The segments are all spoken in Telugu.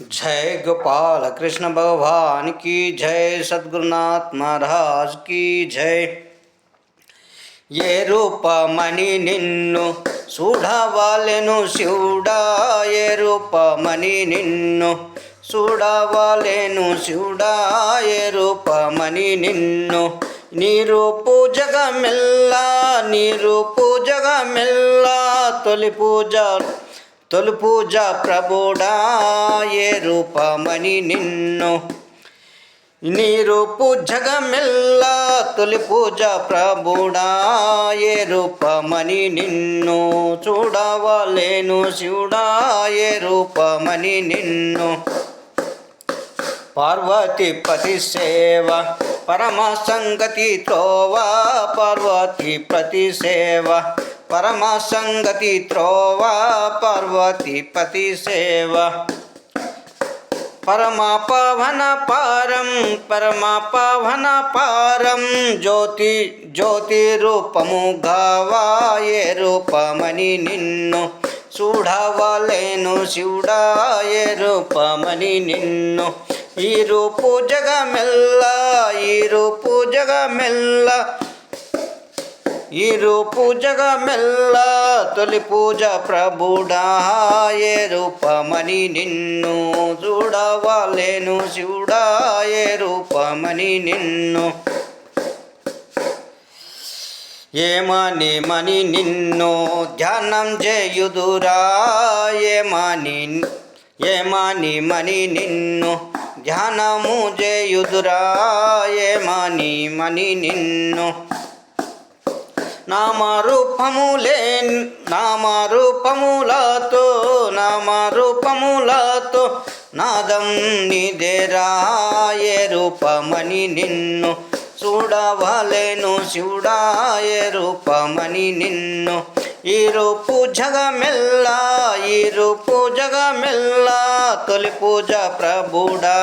जय गोपाल कृष्ण भगवान की जय सद्गुरुनाथ महाराज की जय ఏ రూపమణి నిన్ను చూడవాలెను శివుడా ఏ రూపమణి నిన్ను చూడవాలెను శివుడా ఏ రూపమణి నిన్ను నీ రూపు జగమెల్లా నీ రూపు జగమెల్లా తొలి పూజ తొలుపూజ ప్రభుడా ఏ రూపమని నిన్ను. నీ రూపు జగమెల్ల తొలి పూజ ప్రభుడా ఏ రూపమని నిన్ను. చూడవలేను శివుడా ఏ రూపమని నిన్ను. పార్వతిపతి సేవ పరమ సంగతి తోవా పార్వతి ప్రతి సేవ. పరమ సంగతి త్రోవా పార్వతి పతి సేవ. పరమా పవన పారం పరమా పవన పారం జ్యోతి జ్యోతి రూపము గావాయే రూపమని నిన్ను చూడవలేను శివుడాయే రూపమని నిన్ను. ఈ రూపు జగమెల్ల ఈ రూపు జగమెల్ల ఇరు రూపు మెల్ల తొలి పూజ ప్రభుడా ఏ రూపమని నిన్ను చూడవాలేను శివుడా ఏ రూపమని నిన్ను ఏమని మని నిన్ను ధ్యానం చేయుదురా ఏమని ఏమని మని నిన్ను ధ్యానము చేయుదురా ఏమని మని నిన్ను నామారూపములే నామారూపములతో నామారూపములతో నాదం నిదేరాయే రూపమని నిన్ను చూడవలేను శివుడాయే రూపమని నిన్ను ఈ రూపు జగమెల్ల ఈ రూపు జగమెల్ల తొలి పూజ ప్రభుడా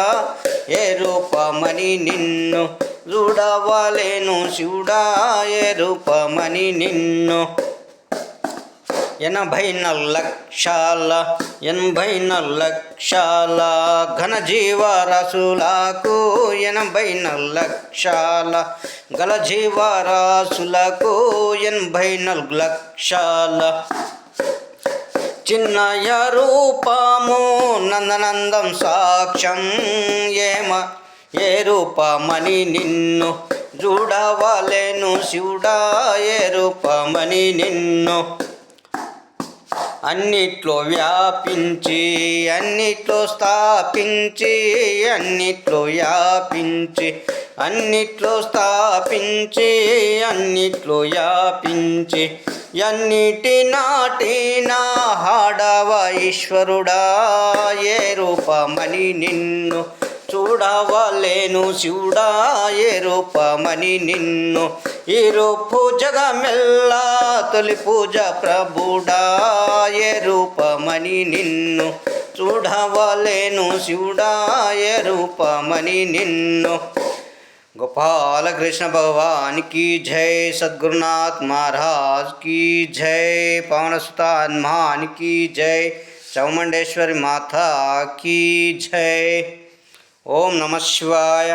ఏ రూపమని నిన్ను చూడవలేను శివుడాయే రూపమని నిన్ను. ఎనభై లక్షల ఎనభై లక్షల ఘనజీవరాశులకు ఎనభై లక్షల గల జీవరాశులకు ఎనభై నాలుగు లక్షల చిన్నయ రూపము నందనందం సాక్ష్యం ఏమ ఏ రూపమని నిన్ను చూడవలేను శివుడా ఏ రూపమని నిన్ను అన్నిట్లో వ్యాపించి అన్నిట్లో స్థాపించి అన్నిట్లో వ్యాపించి అన్నిట్లో స్థాపించి అన్నిట్లో వ్యాపించి అన్నిటి నాటినా హాడవ ఈశ్వరుడా ఏ రూపమని నిన్ను చూడవలేను శివుడా ఏ రూపమని నిన్ను ఈ రూపు జగమెల్ల తొలి పూజ ప్రభుడా ఏ రూపమని నిన్ను చూడవలేను శివుడా ఏ రూపమని నిన్ను गोपाल कृष्ण भगवान की जय सद्गुरुनाथ महाराज की जय पवन सुता हनुमान की जय चामुंडेश्वरी माता की जय ఓం నమ శివాయ.